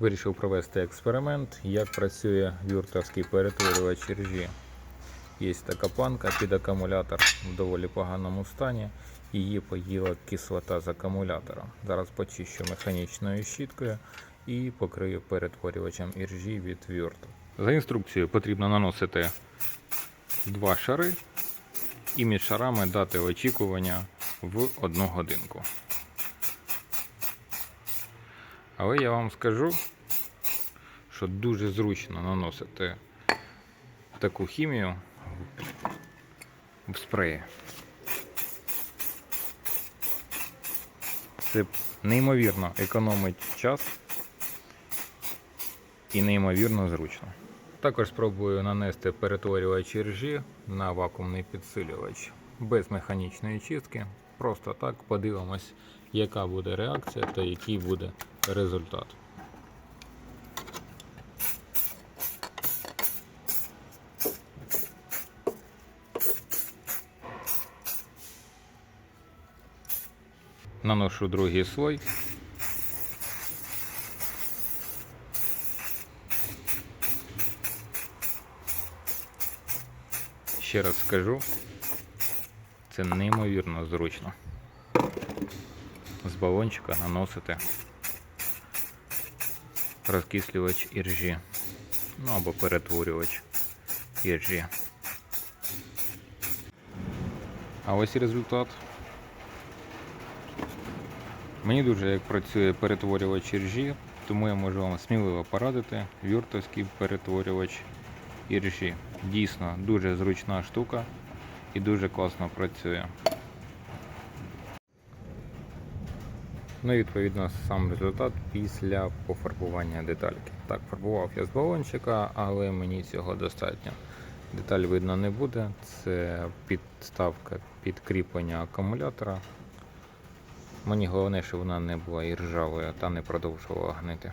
Вирішив провести експеримент, як працює вюртовський перетворювач ржі. Є така планка під акумулятор в доволі поганому стані. Її поїла кислота з акумулятора. Зараз почищу механічною щіткою і покрию перетворювачем іржі від вюрту. За інструкцією потрібно наносити два шари і між шарами дати очікування в одну годинку. Але я вам скажу, що дуже зручно наносити таку хімію в спреї. Це неймовірно економить час і неймовірно зручно. Також спробую нанести перетворювач ржі на вакуумний підсилювач без механічної чистки. Просто так подивимось, яка буде реакція та який буде результат. Наношу другий слой. Ще раз скажу, це неймовірно зручно. З балончика наносити розкислювач іржі. Ну або перетворювач іржі. А ось і результат. Мені дуже як працює перетворювач іржі, тому я можу вам сміливо порадити вюртовський перетворювач іржі. Дійсно дуже зручна штука і дуже класно працює. Ну і відповідно сам результат після пофарбування детальки. Так, фарбував я з балончика, але мені цього достатньо. Деталь видно не буде. Це підставка підкріплення акумулятора. Мені головне, щоб вона не була іржавою та не продовжувала гнити.